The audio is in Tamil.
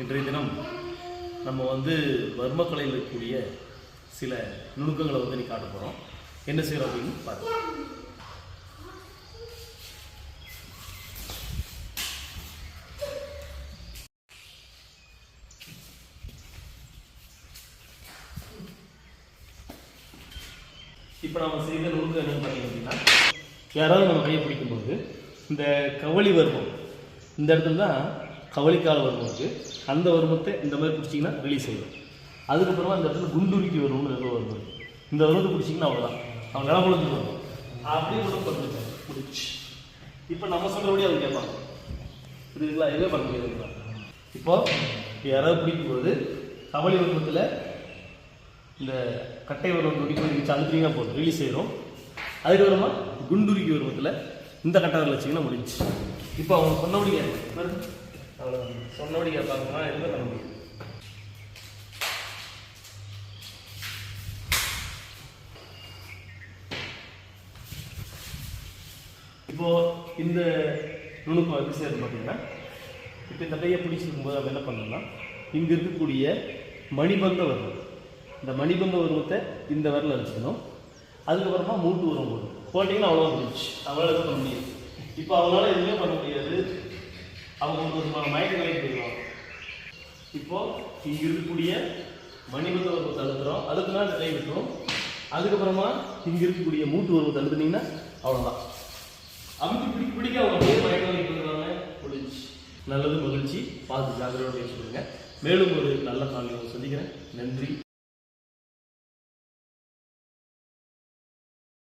இன்றைய தினம் நம்ம வந்து வர்மக்கலையில் இருக்கக்கூடிய சில நுணுக்கங்களை வந்து நீ காட்ட போகிறோம் என்ன செய்கிறோம் அப்படின்னு பார்க்கலாம். இப்போ நம்ம செய்த நுணுக்கம் என்னன்னு பார்த்தீங்க அப்படின்னா யாராவது நம்ம கையை பிடிக்கும்போது இந்த கவளி வர்மம் இந்த இடத்துல தான் கவளிக்கால வருமம் இருக்குது அந்த வருமத்தை இந்த மாதிரி பிடிச்சிங்கன்னா ரிலீஸ் ஆகிடும் அதுக்கப்புறமா இந்த இடத்துல குண்டுருக்கி வரும்னு ஏதோ வருமம் இந்த வருமத்தை பிடிச்சிங்கன்னா அவ்வளோதான் அவன் நிலமுழுந்து வருவோம் அப்படியே கூட பண்ணுங்க முடிச்சு இப்போ நம்ம சொல்கிறபடி அவங்க கேட்பாங்க புரியுதுங்களா? எதுவே பண்ண முடியாதுங்களா இப்போ? யாராவது பிடிக்கும்போது கவளி வருமத்தில் இந்த கட்டை வருவம் பிடிக்கும் வச்சு அழுத்தினீங்கன்னா போதும். ரிலீஸ் ஆயிரும். அதுக்கப்புறமா குண்டுருக்கி வருவத்தில் இந்த கட்டை வரல வச்சிங்கன்னா முடிஞ்சு. இப்போ அவங்க சொன்னபடி அவ்வளோ அவ்வளோதான் சொன்னபடி கேட்பாங்கன்னா எதுவுமே பண்ண முடியும் இப்போ இந்த நுணுக்கம் எப்படி செய்யறது பார்த்தீங்கன்னா இப்போ இந்த கையை பிடிச்சிருக்கும் போது நம்ம என்ன பண்ணணும்னா இங்கே இருக்கக்கூடிய மணிபந்த வருவம் இந்த மணிபந்த உருவத்தை இந்த வரல வச்சுக்கணும். அதுக்கப்புறமா மூட்டு உருவம் போடும் போட்டிங்கன்னா அவ்வளோ முடிஞ்சு அவங்களால எதுவும் பண்ண முடியாது இப்போ அவங்களால எதுவுமே பண்ண அவங்க ஒரு விதமான மயக்க நிலைக்கு போயிடுவாங்க. இப்போ இங்க இருக்கக்கூடிய மணிபந்த உருவத்தை தடுத்துறோம் அதுக்கு இந்த நிலை விட்டுரும் அதுக்கப்புறமா இங்க இருக்கக்கூடிய மூட்டு உருவத்தை தடுத்துனீங்கன்னா அவ்வளோதான் அவங்க பிடி பிடிக்க அவங்க அப்படியே மயக்க நிலைக்கு போயிடுவாங்க முடிஞ்சு நல்லது மகிழ்ச்சி. பார்த்து ஜாகிரதையாக சொல்லுங்க. மேலும் ஒரு நல்ல காலையில் சந்திக்கிறேன். நன்றி.